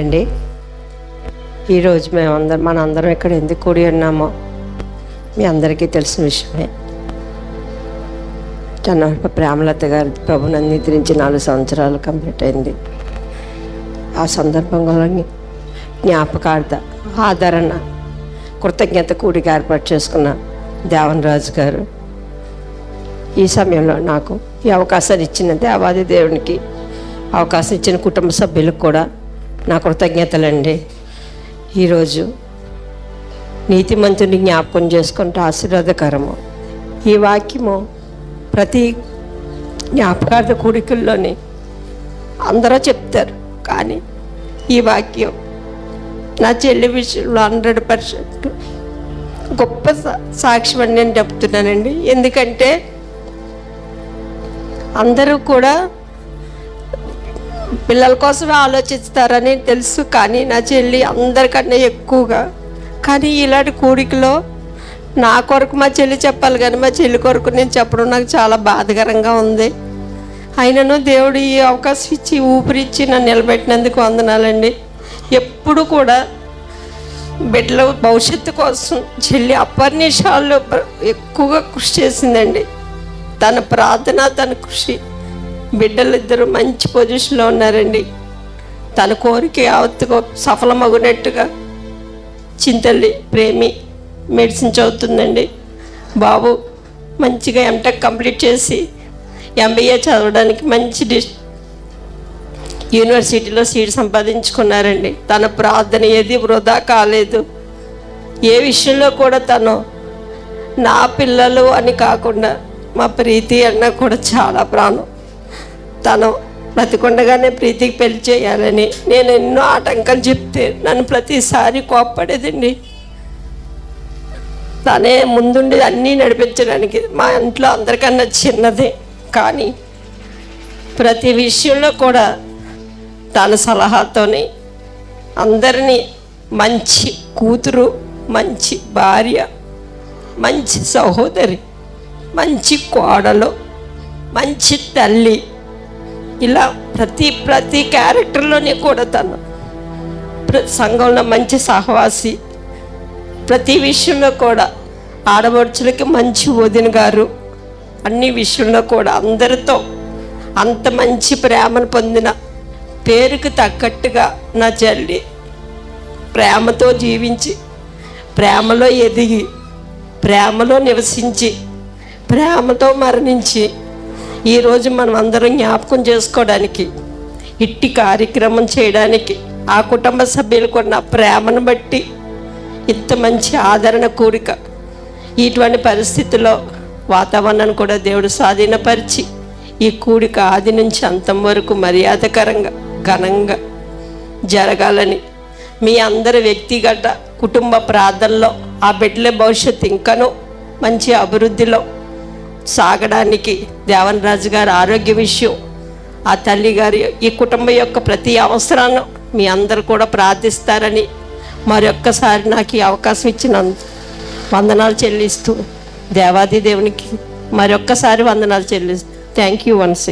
అండి ఈరోజు మేమందరం మనందరం ఇక్కడ ఎందుకు కూడి ఉన్నామో మీ అందరికీ తెలిసిన విషయమే. చన్నప్ప ప్రేమలత గారి ప్రభుని నిద్రించి నాలుగు సంవత్సరాలు కంప్లీట్ అయింది. ఆ సందర్భంలో జ్ఞాపకార్థ ఆదరణ కృతజ్ఞత కూడికి ఏర్పాటు చేసుకున్న దేవన్ రాజు గారు ఈ సమయంలో నాకు ఈ అవకాశాన్ని ఇచ్చిన దేవాది దేవునికి అవకాశం ఇచ్చిన కుటుంబ సభ్యులకు కూడా నా కృతజ్ఞతలండి. ఈరోజు నీతిమంతుని జ్ఞాపకం చేసుకుంటే ఆశీర్వాదకరము. ఈ వాక్యము ప్రతి జ్ఞాపకార్థ కూడికల్లోని అందరూ చెప్తారు. కానీ ఈ వాక్యం నా చెల్లి విషయంలో హండ్రెడ్ పర్సెంట్ గొప్ప సా- సాక్ష్యం అని నేను చెప్తున్నానండి. ఎందుకంటే అందరూ కూడా పిల్లల కోసమే ఆలోచిస్తారని తెలుసు కానీ నా చెల్లి అందరికన్నా ఎక్కువగా. కానీ ఇలాంటి కూడికలో నా కొరకు మా చెల్లి చెప్పాలి కానీ మా చెల్లి కొరకు నేను చెప్పడం నాకు చాలా బాధకరంగా ఉంది. అయినను దేవుడు ఈ అవకాశం ఇచ్చి ఊపిరిచ్చి నన్ను నిలబెట్టినందుకు వందనాలండి. ఎప్పుడు కూడా బిడ్డల భవిష్యత్తు కోసం చెల్లి అపర్నిషాల్లో ఎక్కువగా కృషి చేసిందండి. తన ప్రార్థన తన కృషి. బిడ్డలిద్దరూ మంచి పొజిషన్లో ఉన్నారండి. తన కోరిక యావత్తుగా సఫలమగునట్టుగా చింతల్లి ప్రేమి మెడిసిన్ చదువుతుందండి. బాబు మంచిగా ఎంటెక్ కంప్లీట్ చేసి ఎంబీఏ చదవడానికి మంచి డిస్ యూనివర్సిటీలో సీట్ సంపాదించుకున్నారండి. తన ప్రార్థన ఏది వృధా కాలేదు. ఏ విషయంలో కూడా తను నా పిల్లలు అని కాకుండా మా ప్రీతి అన్న కూడా చాలా ప్రాణం. తను బ్రతికుండగానే ప్రీతికి పెళ్ళి చేయాలని. నేను ఎన్నో ఆటంకాలు చెప్తే నన్ను ప్రతిసారి కోప్పడేదండి. తనే ముందుండి అన్నీ నడిపించడానికి. మా ఇంట్లో అందరికన్నా చిన్నదే. కానీ ప్రతి విషయంలో కూడా తన సలహాతోని అందరినీ మంచి కూతురు మంచి భార్య మంచి సహోదరి మంచి కోడలు మంచి తల్లి ఇలా ప్రతి ప్రతి క్యారెక్టర్లోనే కూడా తను ప్ర- సంఘంలో మంచి సహవాసి. ప్రతి విషయంలో కూడా ఆడబడుచులకి మంచి వదిన గారు. అన్ని విషయంలో కూడా అందరితో అంత మంచి ప్రేమను పొందిన పేరుకు తగ్గట్టుగా నా చెల్లి ప్రేమతో జీవించి ప్రేమలో ఎదిగి ప్రేమలో నివసించి ప్రేమతో మరణించి ఈరోజు మనం అందరం జ్ఞాపకం చేసుకోవడానికి ఇట్టి కార్యక్రమం చేయడానికి ఆ కుటుంబ సభ్యులకు ఉన్న ప్రేమను బట్టి ఇంత మంచి ఆదరణ కూడిక ఇటువంటి పరిస్థితుల్లో వాతావరణాన్ని కూడా దేవుడు స్వాధీనపరిచి ఈ కూడిక ఆది నుంచి అంతం వరకు మర్యాదకరంగా ఘనంగా జరగాలని మీ అందరి వ్యక్తిగత కుటుంబ ప్రార్థనలో ఆ బిడ్డల భవిష్యత్తు ఇంకనూ మంచి అభివృద్ధిలో సాగడానికి దేవన్ రాజు గారి ఆరోగ్య విషయం ఆ తల్లి గారి ఈ కుటుంబం యొక్క ప్రతి అవసరాన్ని మీ అందరు కూడా ప్రార్థిస్తారని మరొక్కసారి నాకు ఈ అవకాశం ఇచ్చిన వందనాలు చెల్లిస్తూ దేవాది దేవునికి మరొక్కసారి వందనాలు చెల్లిస్తూ థ్యాంక్ యూ వన్స్